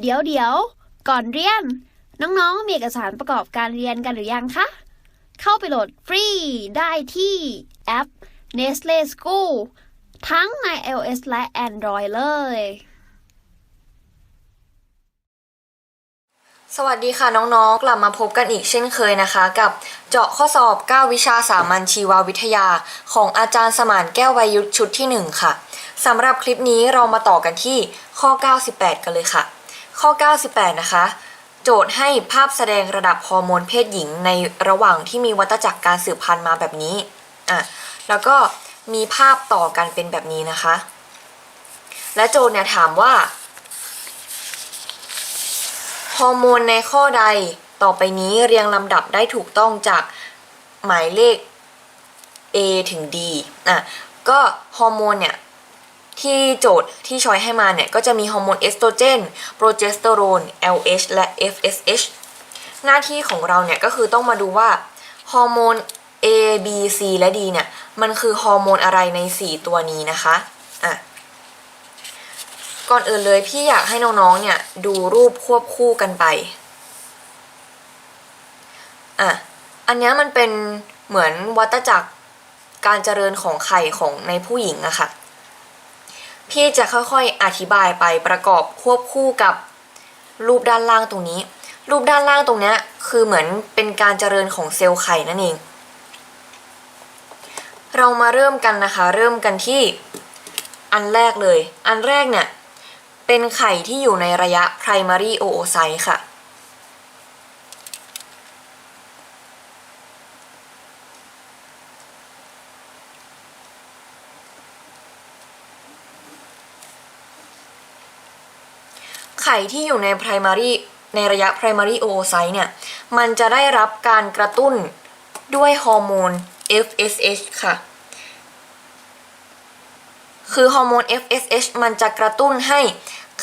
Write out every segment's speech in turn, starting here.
เดี๋ยวเดี๋ยว ก่อนเรียน น้องๆ มีเอกสารประกอบการเรียนกันหรือยังคะ เข้าไปโหลดฟรีได้ที่แอป Nestle School ทั้งใน iOS และ Android เลย สวัสดีค่ะน้องๆ กลับมาพบกันอีกเช่นเคยนะคะ กับเจาะข้อสอบ 9 วิชาสามัญชีววิทยา ของอาจารย์สมานแก้ววัยยุทธชุดที่ 1 ค่ะสำหรับคลิปนี้เรามาต่อกันที่ข้อ 98 กันเลยค่ะ ข้อ 98 นะคะ โจทย์ให้ภาพแสดงระดับฮอร์โมนเพศหญิงในระหว่างที่มีวัฏจักรการสืบพันธุ์มาแบบนี้อะแล้วก็มีภาพต่อกันเป็นแบบนี้นะคะ และโจทย์เนี่ยถามว่าฮอร์โมนในข้อใดต่อไปนี้เรียงลำดับได้ถูกต้องจากหมายเลข A ถึง D อะก็ฮอร์โมนเนี่ย ที่โจทย์ที่ชอยให้มาเนี่ย ก็จะมีฮอร์โมนเอสโตรเจน โปรเจสเตอโรน LH และ FSH หน้าที่ของเราเนี่ยก็คือต้องมาดูว่าฮอร์โมน A B C และ D เนี่ย มันคือฮอร์โมนอะไรใน 4 ตัวนี้นะคะอะก่อนอื่นเลยพี่อยากให้น้องๆเนี่ยดูรูปควบคู่กันไปอะอันเนี้ยมันเป็นเหมือนวัตจักรการเจริญของไข่ของในผู้หญิงอะค่ะ พี่จะค่อยๆอธิบายไปประกอบควบคู่กับรูปด้านล่างตรงนี้ รูปด้านล่างตรงนี้คือเหมือนเป็นการเจริญของเซลล์ไข่นั่นเอง เรามาเริ่มกันนะคะ เริ่มกันที่อันแรกเลย อันแรกเนี่ยเป็นไข่ที่อยู่ในระยะ primary oocyte ค่ะ ไข่ที่อยู่ใน primary ในระยะ primary oocyte เนี่ย มันจะได้รับการกระตุ้นด้วยฮอร์โมน FSH ค่ะ คือฮอร์โมน FSH มันจะกระตุ้นให้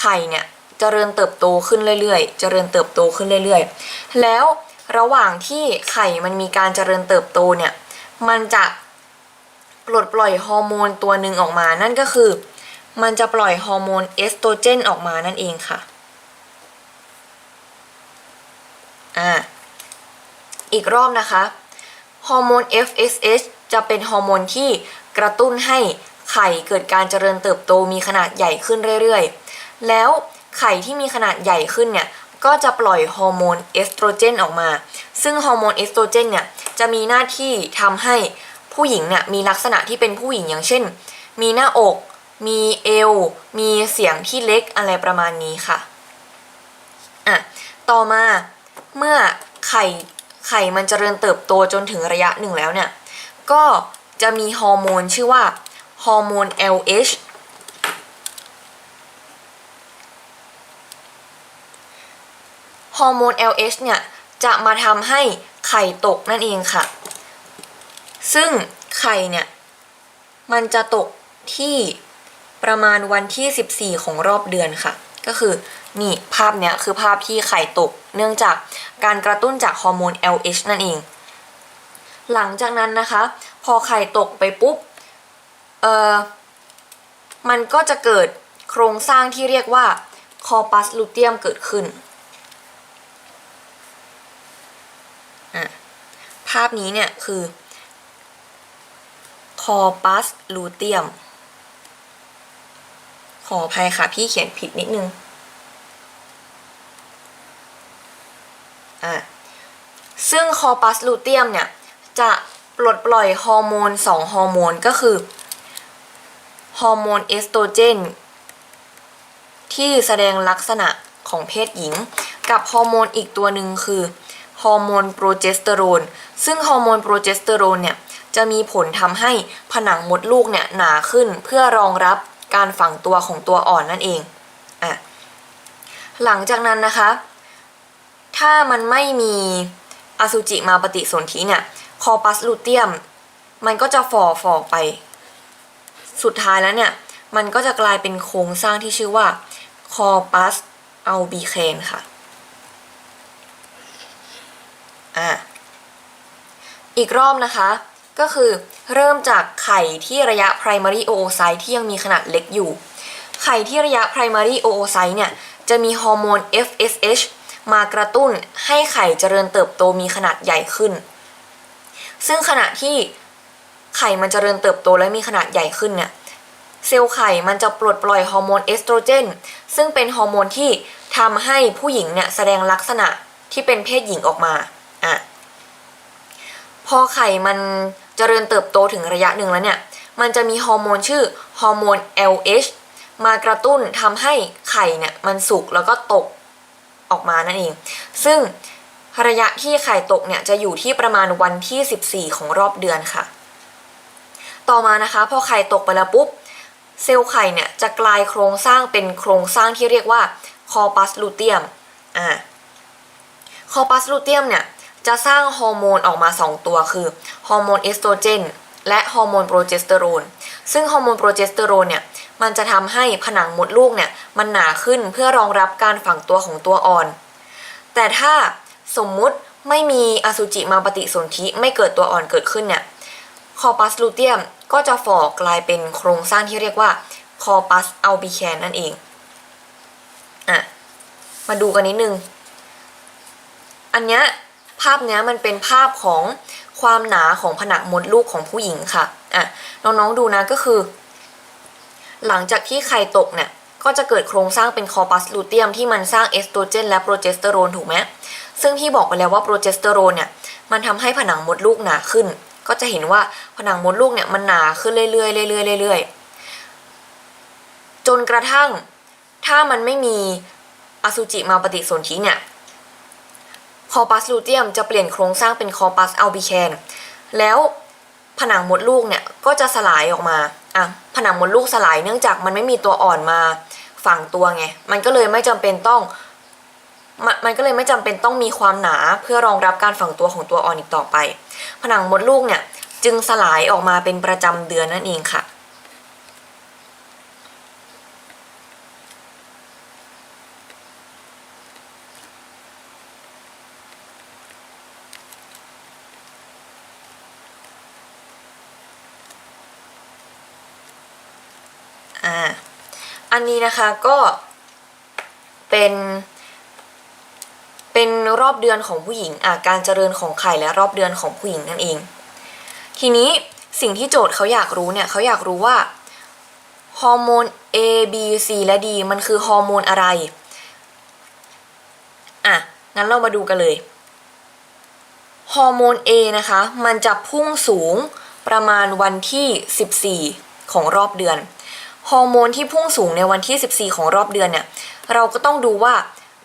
ไข่เนี่ยเจริญเติบโตขึ้นเรื่อยๆเจริญเติบโตขึ้นเรื่อยๆ แล้วระหว่างที่ไข่มันมีการเจริญเติบโตเนี่ย มันจะปลดปล่อยฮอร์โมนตัวหนึ่งออกมา นั่นก็คือ มันจะปล่อยฮอร์โมนเอสโตรเจนออกมานั่นเองค่ะ อ่าอีกรอบนะคะ ฮอร์โมน FSH จะเป็นฮอร์โมนที่กระตุ้นให้ไข่เกิดการเจริญเติบโตมีขนาดใหญ่ขึ้นเรื่อยๆ แล้วไข่ที่มีขนาดใหญ่ขึ้นเนี่ยก็จะปล่อยฮอร์โมนเอสโตรเจนออกมา ซึ่งฮอร์โมนเอสโตรเจนเนี่ยจะมีหน้าที่ทำให้ผู้หญิงเนี่ยมีลักษณะที่เป็นผู้หญิงอย่างเช่น มีหน้าอก มีเอว มีเสียงที่เล็กอะไรประมาณนี้ค่ะ อะ ต่อมา เมื่อไข่ไข่มันเจริญเติบโตจนถึงระยะหนึ่งแล้วเนี่ย ก็จะมีฮอร์โมนชื่อว่าฮอร์โมน LH ฮอร์โมน LH เนี่ยจะมาทำให้ไข่ตกนั่นเองค่ะ ซึ่งไข่เนี่ย มันจะตกที่ประมาณวันที่ 14 ของรอบเดือนค่ะ ก็คือนี่ภาพเนี้ยคือภาพที่ไข่ตก เนื่องจากการกระตุ้นจากฮอร์โมน LH นั่นเอง หลังจากนั้นนะคะ พอไข่ตกไปปุ๊บเอ่อมันก็จะเกิดโครงสร้างที่เรียกว่าคอปัสลูเทียมเกิดขึ้นอะภาพนี้เนี่ยคือคอปัสลูเทียม ออภัยค่ะ พี่เขียนผิดนิดนึง อะ ซึ่งคอปัสลูเทียมเนี่ย จะปลดปล่อยฮอร์โมน 2 ฮอร์โมนก็คือ ฮอร์โมนเอสโตรเจน ที่แสดงลักษณะของเพศหญิง กับฮอร์โมนอีกตัวหนึ่งคือฮอร์โมนโปรเจสเตอโรน ซึ่งฮอร์โมนโปรเจสเตอโรนเนี่ย จะมีผลทำให้ผนังมดลูกเนี่ยหนาขึ้นเพื่อรองรับ การฝังตัวของตัวอ่อนนั่นเองอะหลังจากนั้นนะคะ ถ้ามันไม่มีอสุจิมาปฏิสนธิเนี่ยคอปัสลูเทียม มันก็จะฝ่อฝ่อไป สุดท้ายแล้วเนี่ย มันก็จะกลายเป็นโครงสร้างที่ชื่อว่าคอปัสอัลบีเคนค่ะอะอีกรอบนะคะ ก็คือเริ่มจากไข่ที่ระยะ primary oocyte ที่ยังมีขนาดเล็กอยู่ ไข่ที่ระยะ primary oocyte เนี่ย จะมีฮอร์โมน FSH มากระตุ้นให้ไข่เจริญเติบโตมีขนาดใหญ่ขึ้น ซึ่งขณะที่ไข่มันเจริญเติบโตและมีขนาดใหญ่ขึ้นเนี่ยเซลล์ไข่มันจะปลดปล่อยฮอร์โมนเอสโตรเจน ซึ่งเป็นฮอร์โมนที่ทำให้ผู้หญิงเนี่ยแสดงลักษณะที่เป็นเพศหญิงออกมา อะ พอไข่มันเจริญเติบโตถึงระยะหนึ่งแล้วเนี่ย มันจะมีฮอร์โมนชื่อฮอร์โมน LH มากระตุ้นทำให้ไข่เนี่ยมันสุกแล้วก็ตกออกมานั่นเอง ซึ่งระยะที่ไข่ตกเนี่ยจะอยู่ที่ประมาณวันที่ 14 ของรอบเดือนค่ะ ต่อมานะคะพอไข่ตกไปแล้วปุ๊บ เซลล์ไข่เนี่ยจะกลายโครงสร้างเป็นโครงสร้างที่เรียกว่าคอปัสลูเทียมอ่าคอปัสลูเทียมเนี่ย จะสร้างฮอร์โมนออกมา 2 ตัวคือฮอร์โมนเอสโตรเจนและฮอร์โมนโปรเจสเตอโรน ซึ่งฮอร์โมนโปรเจสเตอโรนเนี่ยมันจะทำให้ผนังมดลูกเนี่ยมันหนาขึ้นเพื่อรองรับการฝังตัวของตัวอ่อน แต่ถ้าสมมุติไม่มีอสุจิมาปฏิสนธิไม่เกิดตัวอ่อนเกิดขึ้นเนี่ยคอปัสลูเทียมก็จะฝ่อกลายเป็นโครงสร้างที่เรียกว่าคอปัสอัลบิแคนนั่นเองอะมาดูกันนิดนึง อันเนี้ย ภาพนี้มันเป็นภาพของความหนาของผนังมดลูกของผู้หญิงค่ะอะน้องๆดูนะก็คือ หลังจากที่ไข่ตกเนี่ยก็จะเกิดโครงสร้างเป็นคอปัสลูเทียมที่มันสร้างเอสโตรเจนและโปรเจสเตอโรนถูกไหมซึ่งพี่บอกไปแล้วว่าโปรเจสเตอโรนเนี่ยมันทำให้ผนังมดลูกหนาขึ้น ก็จะเห็นว่าผนังมดลูกเนี่ยมันหนาขึ้นเรื่อยๆเรื่อยๆเรื่อยๆจนกระทั่งถ้ามันไม่มีอสุจิมาปฏิสนธิเนี่ย คอปัสลูเทียมจะเปลี่ยนโครงสร้างเป็นคอปัสอัลบิแคนแล้วผนังมดลูกเนี่ยก็จะสลายออกมาอะผนังมดลูกสลายเนื่องจากมันไม่มีตัวอ่อนมาฝังตัวไง มันก็เลยไม่จำเป็นต้องมมันก็เลยไม่จำเป็นต้องมีความหนาเพื่อรองรับการฝังตัวของตัวอ่อนอีกต่อไป ผนังมดลูกเนี่ยจึงสลายออกมาเป็นประจำเดือนนั่นเองค่ะ อ่า อั นนี้นะคะก็เป็นเป็นรอบเดือนของผู้หญิงอ่าการเจริญของไข่และรอบเดือนของผู้หญิงนั่นเอง ทีนี้สิ่งที่โจทย์เขาอยากรู้เนี่ยเขาอยากรู้ว่าฮอร์โมน A B C และ D มันคือฮอร์โมนอะไร อะ งั้นเรามาดูกันเลย ฮอร์โมน A นะคะ มันจะพุ่งสูงประมาณวันที่ 14 ของรอบเดือน ฮอร์โมนที่พุ่งสูงในวันที่ 14 ของรอบเดือนเนี่ย เราก็ต้องดูว่า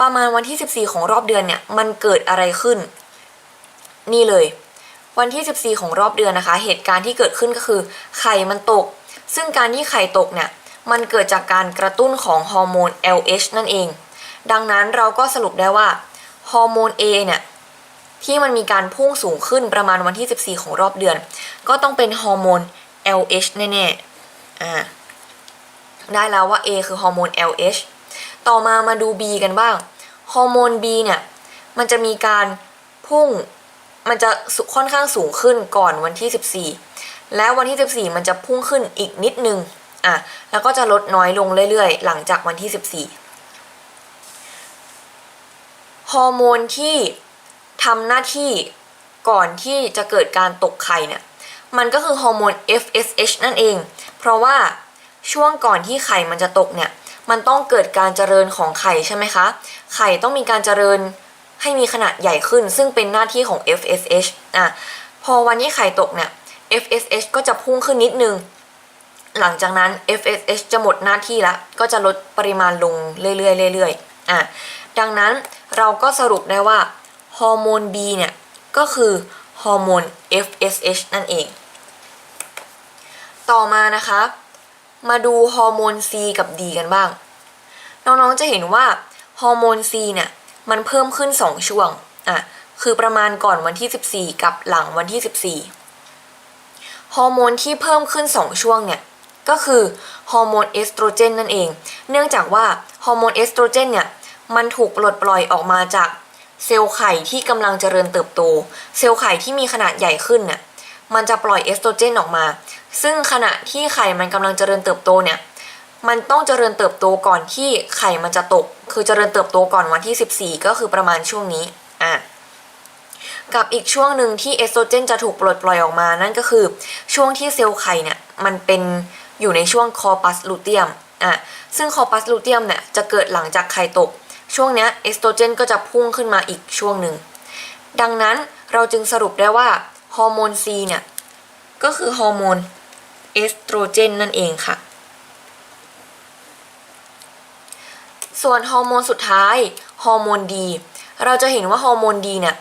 ประมาณวันที่ 14 ของรอบเดือนเนี่ย มันเกิดอะไรขึ้น นี่เลย วันที่ 14 ของรอบเดือนนะคะ เหตุการณ์ที่เกิดขึ้นก็คือ ไข่มันตก ซึ่งการที่ไข่ตกเนี่ย มันเกิดจากการกระตุ้นของฮอร์โมน LH นั่นเอง ดังนั้นเราก็สรุปได้ว่าฮอร์โมน A เนี่ยที่มันมีการพุ่งสูงขึ้นประมาณวันที่ 14 ของรอบเดือน ก็ต้องเป็นฮอร์โมน LH แน่ๆ อ่า ได้แล้วว่า A คือฮอร์โมน LH ต่อมามาดู B กันบ้าง ฮอร์โมน B เนี่ย มันจะมีการพุ่ง มันจะค่อนข้างสูงขึ้นก่อนวันที่ 14 แล้ววันที่ 14 มันจะพุ่งขึ้นอีกนิดนึง อะ แล้วก็จะลดน้อยลงเรื่อย ๆ หลังจากวันที่ 14 ฮอร์โมนที่ทำหน้าที่ก่อนที่จะเกิดการตกไข่เนี่ย มันก็คือฮอร์โมน FSH นั่นเอง เพราะว่า ช่วงก่อนที่ไข่มันจะตกเนี่ย มันต้องเกิดการเจริญของไข่ใช่ไหมคะ ไข่ต้องมีการเจริญให้มีขนาดใหญ่ขึ้น ซึ่งเป็นหน้าที่ของ FSH อะพอวันที่ไข่ตกเนี่ย FSH ก็จะพุ่งขึ้นนิดนึง หลังจากนั้น FSH จะหมดหน้าที่ละ ก็จะลดปริมาณลงเรื่อยๆเรื่อยๆอะดังนั้นเราก็สรุปได้ว่าฮอร์โมน B เนี่ย ก็คือฮอร์โมน FSH นั่นเอง ต่อมานะคะ มาดูฮอร์โมน C กับ D กันบ้าง น้องๆจะเห็นว่าฮอร์โมน C เนี่ยมันเพิ่มขึ้น 2 ช่วงอะคือประมาณก่อนวันที่ 14 กับหลังวันที่ 14 ฮอร์โมนที่เพิ่มขึ้น 2 ช่วงเนี่ยก็คือฮอร์โมนเอสโตรเจนนั่นเอง เนื่องจากว่าฮอร์โมนเอสโตรเจนเนี่ยมันถูกปลดปล่อยออกมาจากเซลล์ไข่ที่กำลังเจริญเติบโต เซลล์ไข่ที่มีขนาดใหญ่ขึ้นเนี่ยมันจะปล่อยเอสโตรเจนออกมา ซึ่งขณะที่ไข่มันกำลังเจริญเติบโตเนี่ยมันต้องเจริญเติบโตก่อนที่ไข่มันจะตก คือเจริญเติบโตก่อนวันที่ 14 ก็คือประมาณช่วงนี้อะกับอีกช่วงหนึ่งที่เอสโตรเจนจะถูกปลดปล่อยออกมา นั่นก็คือช่วงที่เซลล์ไข่เนี่ยมันเป็นอยู่ในช่วงคอปัสลูเทียมอะซึ่งคอปัสลูเทียมเนี่ยจะเกิดหลังจากไข่ตก ช่วงเนี้ยเอสโตรเจนก็จะพุ่งขึ้นมาอีกช่วงหนึ่ง ดังนั้นเราจึงสรุปได้ว่าฮอร์โมน C เนี่ยก็คือฮอร์โมน เอสโตรเจนนั่นเองค่ะ ส่วนฮอร์โมนสุดท้ายฮอร์โมนดีเราจะเห็นว่าฮอร์โมนดีเนี่ย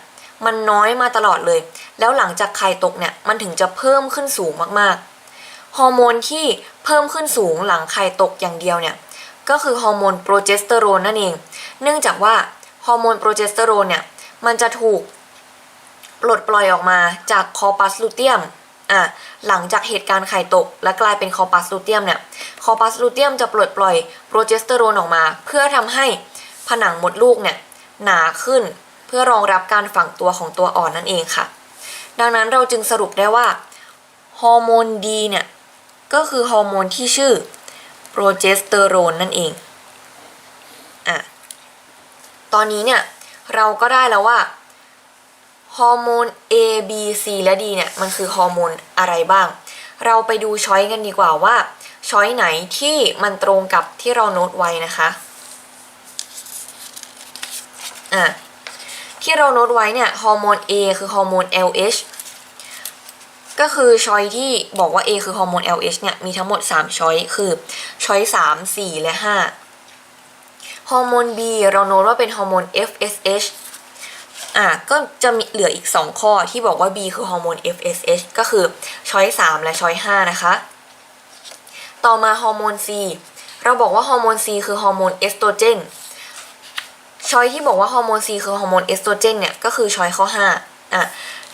มันน้อยมาตลอดเลย แล้วหลังจากไข่ตกเนี่ยมันถึงจะเพิ่มขึ้นสูงมากๆ ฮอร์โมนที่เพิ่มขึ้นสูงหลังไข่ตกอย่างเดียวเนี่ยก็คือฮอร์โมนโปรเจสเตอโรนนั่นเอง เนื่องจากว่าฮอร์โมนโปรเจสเตอโรนเนี่ยมันจะถูกปลดปล่อยออกมาจากคอปัสลูเทียม อะหลังจากเหตุการณ์ไข่ตก และกลายเป็นคอปัสลูเทียมเนี่ยคอปัสลูเทียมจะปลดปล่อยโปรเจสเตอโรนออกมา เพื่อทำให้ผนังมดลูกเนี่ยหนาขึ้นเพื่อรองรับการฝังตัวของตัวอ่อนนั่นเองค่ะ ดังนั้นเราจึงสรุปได้ว่าฮอร์โมนดีเนี่ยก็คือฮอร์โมนที่ชื่อโปรเจสเตอโรนนั่นเองอะตอนนี้เนี่ยเราก็ได้แล้วว่า ฮอร์โมน A B C และ D เนี่ยมันคือฮอร์โมนอะไรบ้าง เราไปดูช้อยกันดีกว่าว่าช้อยไหนที่มันตรงกับที่เราโน้ตไว้นะคะอะที่เราโน้ตไว้เนี่ยฮอร์โมน A คือฮอร์โมน LH ก็คือช้อยที่บอกว่า A คือฮอร์โมน LH เนี่ยมีทั้งหมด 3 ช้อยคือช้อย 3 4 และ 5 ฮอร์โมน B เราโน้ตว่าเป็นฮอร์โมน FSH อะก็จะมีเหลืออีก 2 ข้อที่บอกว่า B คือฮอร์โมน FSH ก็คือช้อย3และช้อย5นะคะ ต่อมาฮอร์โมน C เราบอกว่าฮอร์โมน C คือฮอร์โมนเอสโตรเจนช้อยที่บอกว่าฮอร์โมน C คือฮอร์โมนเอสโตรเจนเนี่ยก็คือช้อยข้อ5อะ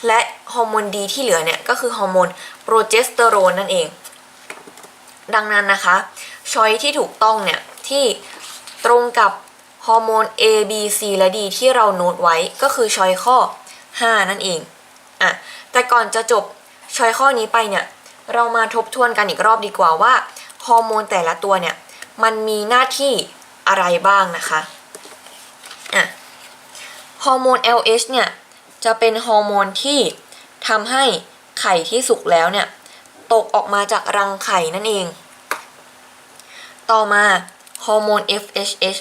และฮอร์โมน D ที่เหลือเนี่ยก็คือฮอร์โมนโปรเจสเตอโรนนั่นเอง ดังนั้นนะคะช้อยที่ถูกต้องเนี่ยที่ตรงกับ ฮอร์โมน A B C และ D ที่เราโน้ตไว้ก็คือชอยข้อ 5 นั่นเองอะแต่ก่อนจะจบชอยข้อนี้ไปเนี่ยเรามาทบทวนกันอีกรอบดีกว่าว่าฮอร์โมนแต่ละตัวเนี่ยมันมีหน้าที่อะไรบ้างนะคะอะฮอร์โมน LH เนี่ยจะเป็นฮอร์โมนที่ทำให้ไข่ที่สุกแล้วเนี่ยตกออกมาจากรังไข่นั่นเอง ต่อมาฮอร์โมน FSH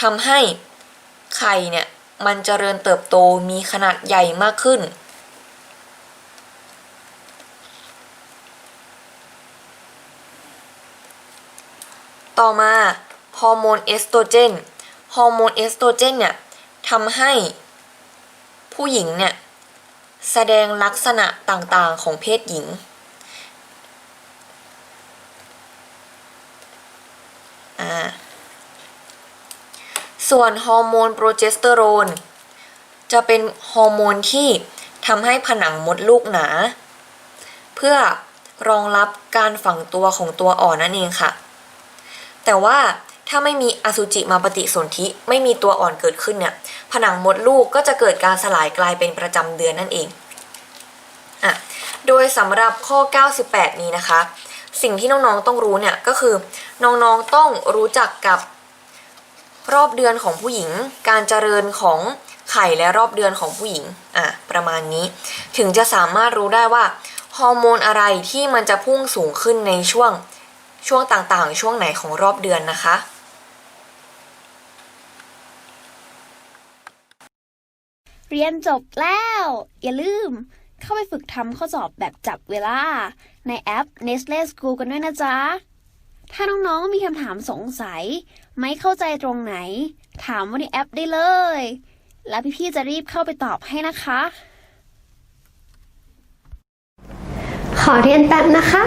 ทำให้ไข่เนี่ยมันเจริญเติบโตมีขนาดใหญ่มากขึ้น ต่อมาฮอร์โมนเอสโตรเจนฮอร์โมนเอสโตรเจนเนี่ยทำให้ผู้หญิงเนี่ยแสดงลักษณะต่างๆของเพศหญิง อ่า ส่วนฮอร์โมนโปรเจสเตอโรนจะเป็นฮอร์โมนที่ทำให้ผนังมดลูกหนา เพื่อรองรับการฝังตัวของตัวอ่อนนั่นเองค่ะ แต่ว่าถ้าไม่มีอสุจิมาปฏิสนธิไม่มีตัวอ่อนเกิดขึ้นเนี่ย ผนังมดลูกก็จะเกิดการสลายกลายเป็นประจำเดือนนั่นเองอะโดยสำหรับข้อ 98 นี้นะคะ สิ่งที่น้องๆต้องรู้เนี่ยก็คือน้องๆต้องรู้จักกับ รอบเดือนของผู้หญิง การเจริญของไข่และรอบเดือนของผู้หญิงอะประมาณนี้ ถึงจะสามารถรู้ได้ว่าฮอร์โมนอะไรที่มันจะพุ่งสูงขึ้นในช่วงช่วงต่างๆ ช่วงไหนของรอบเดือนนะคะ เรียนจบแล้ว อย่าลืมเข้าไปฝึกทำข้อสอบแบบจับเวลา ในแอป Nestle School กันด้วยนะจ๊ะ ถ้าน้องๆมีคำถามสงสัย ไม่เข้าใจตรงไหน ถามว่าในแอปได้เลย แล้วพี่ๆจะรีบเข้าไปตอบให้นะคะ ขอเรียนแป๊บนะคะ